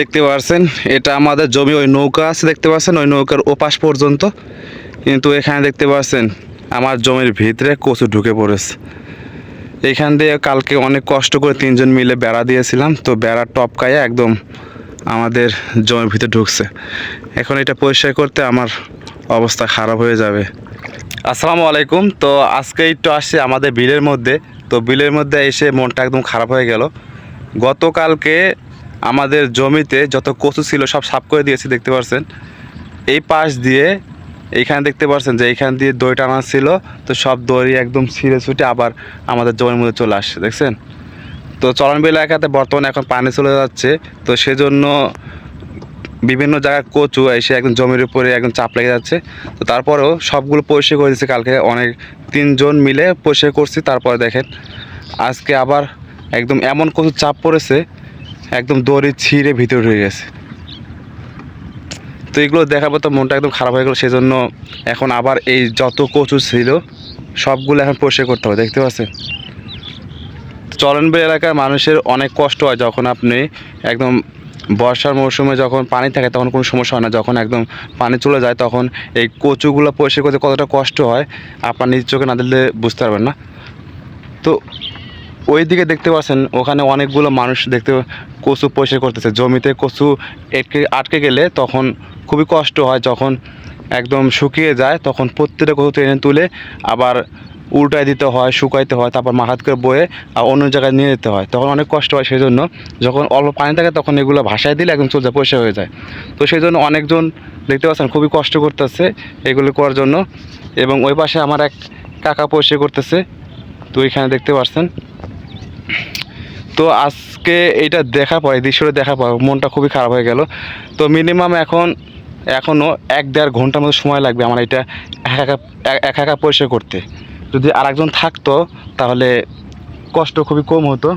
দেখতে পাচ্ছেন এটা আমাদের জমি, ওই নৌকা আছে, দেখতে পাচ্ছেন ওই নৌকার ওপাশ পর্যন্ত। কিন্তু এখানে দেখতে পাচ্ছেন আমার জমির ভিতরে কচু ঢুকে পড়েছে। এখান দিয়ে কালকে অনেক কষ্ট করে তিনজন মিলে বেড়া দিয়েছিলাম, তো বেড়া টপকায় একদম আমাদের জমির ভিতরে ঢুকছে। এখন এটা পরিষ্কার করতে আমার অবস্থা খারাপ হয়ে যাবে। আসসালামু আলাইকুম, তো আজকে একটু আসছে আমাদের বিলের মধ্যে। তো বিলের মধ্যে এসে মনটা একদম খারাপ হয়ে গেল। গতকালকে আমাদের জমিতে যত কচু ছিল সব সাফ করে দিয়েছি, দেখতে পাচ্ছেন এই পাশ দিয়ে এইখানে দেখতে পাচ্ছেন যে এইখান দিয়ে দই টানা ছিল, তো সব দড়ি একদম ছিঁড়ে ছুটে আবার আমাদের জমির মধ্যে চলে আসছে, দেখছেন? তো চলনবিল এলাকাতে বর্তমানে এখন পানি চলে যাচ্ছে, তো সেজন্য বিভিন্ন জায়গায় কচু এসে একদম জমির উপরে একদম চাপ লেগে যাচ্ছে। তো তারপরেও সবগুলো পরিষ্কার করে দিচ্ছে কালকে, অনেক তিনজন মিলে পরিষ্কার করছি, তারপরে দেখেন। আজকে আবার একদম এমন কচু চাপ পড়েছে একদম দড়ি ছিঁড়ে ভিতরে ঢুকে গেছে। তো এগুলো দেখার পর তো মনটা একদম খারাপ হয়ে গেলো, সেজন্য এখন আবার এই যত কচু ছিল, সবগুলো এখন পরিষ্কার করতে হবে, দেখতে পাচ্ছেন? চলনবিল এলাকার মানুষের অনেক কষ্ট হয় যখন আপনি একদম বর্ষার মৌসুমে যখন পানি থাকে তখন কোনো সমস্যা হয় না, যখন একদম পানি চলে যায় তখন এই কচুগুলো পরিষ্কার করতে কতটা কষ্ট হয়, আপনার নিজ চোখে না দিলে বুঝতে পারবেন না। তো ওই দিকে দেখতে পাচ্ছেন, ওখানে অনেকগুলো মানুষ দেখতে কচু পরিষ্কার করতেছে। জমিতে কচু এটকে, আটকে গেলে তখন খুবই কষ্ট হয়, যখন একদম শুকিয়ে যায়, তখন প্রত্যেকটা কচু টেনে তুলে আবার উল্টায় দিতে হয়, শুকাইতে হয়, তারপর মাহাত করে বয়ে আর অন্য জায়গায় নিয়ে যেতে হয়। তখন অনেক কষ্ট হয় সেই জন্য যখন অল্প পানি থাকে তখন এগুলো ভাসায় দিলে একদম চলে যায় পরিষ্কার হয়ে যায়। তো সেই জন্য অনেকজন দেখতে পাচ্ছেন খুবই কষ্ট করতেছে এগুলো করার জন্য। এবং ওই পাশে আমার এক কাকা পয়সা করতেছে। তো এখানে দেখতে পাচ্ছেন তো আজকে এটা দেখার পর দৃশ্যটা দেখার পর মনটা খুবই খারাপ হয়ে গেল। তো মিনিমাম এখন এখনও এক দেড় ঘণ্টার মতো সময় লাগবে আমার এটা একা একা একা একা পরিষ্কার করতে। যদি আরেকজন থাকতো, তাহলে কষ্ট খুবই কম হতো।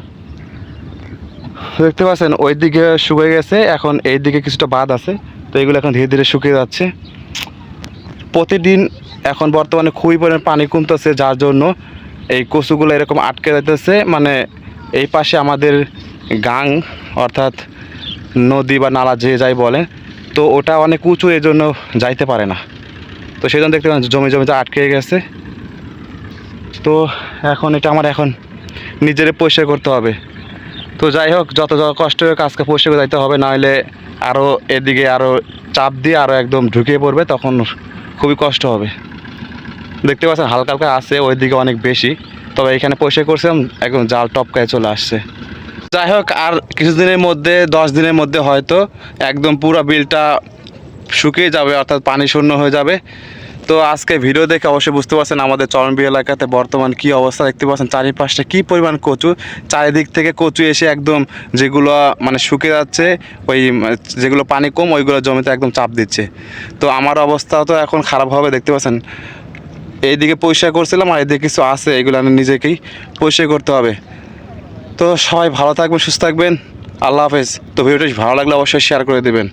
দেখতে পাচ্ছেন ওই দিকে শুকিয়ে গেছে, এখন এই দিকে কিছুটা বাদ আছে, তো এগুলো এখন ধীরে ধীরে শুকিয়ে যাচ্ছে। প্রতিদিন এখন বর্তমানে খুবই পরিমাণ পানি কমতেছে, যার জন্য এই কচুগুলো এরকম আটকে যাইতেছে মানে এই পাশে আমাদের গাং, অর্থাৎ নদী বা নালা যে যাই বলে, তো ওটা অনেক উঁচু এই জন্য যাইতে পারে না। তো সেই জন্য দেখতে জমি জমিতে আটকে গেছে। তো এখন এটা আমার এখন নিজেরে পরিষ্কার করতে হবে। তো যাই হোক, যত যত কষ্ট হোক আজকে পরিষ্কার করে যাইতে হবে, নাহলে আরও এদিকে আরও চাপ দিয়ে আরও একদম ঢুকিয়ে পড়বে, তখন খুবই কষ্ট হবে। দেখতে পাচ্ছেন হালকা হালকা আছে ওই দিকে অনেক বেশি। তবে এখানে পরিষ্কার করছিলাম, একদম জাল টপকায় চলে আসছে। যাই হোক, আর কিছুদিনের মধ্যে, দশ দিনের মধ্যে হয়তো একদম পুরো বিলটা শুকিয়ে যাবে, অর্থাৎ পানি শূন্য হয়ে যাবে। তো আজকে ভিডিও দেখে অবশ্যই বুঝতে পারছেন আমাদের চরণবি এলাকাতে বর্তমান কি অবস্থা, দেখতে পাচ্ছেন চারিপাশটা কি পরিমাণ কচু। চারিদিক থেকে কচু এসে একদম যেগুলো মানে শুকিয়ে যাচ্ছে, ওই, যেগুলো পানি কম, ওইগুলো জমিতে একদম চাপ দিচ্ছে। তো আমার অবস্থা তো এখন খারাপ হবে, দেখতে পাচ্ছেন। এইদিকে পরিষ্কার করছিলাম আর এদিকে কিছু আছে, এগুলো আমি নিজেকেই পরিষ্কার করতে হবে। তো সবাই ভালো থাকবেন, সুস্থ থাকবেন। আল্লাহ হাফেজ। তো ভিডিওটি ভালো লাগলে অবশ্যই শেয়ার করে দেবেন।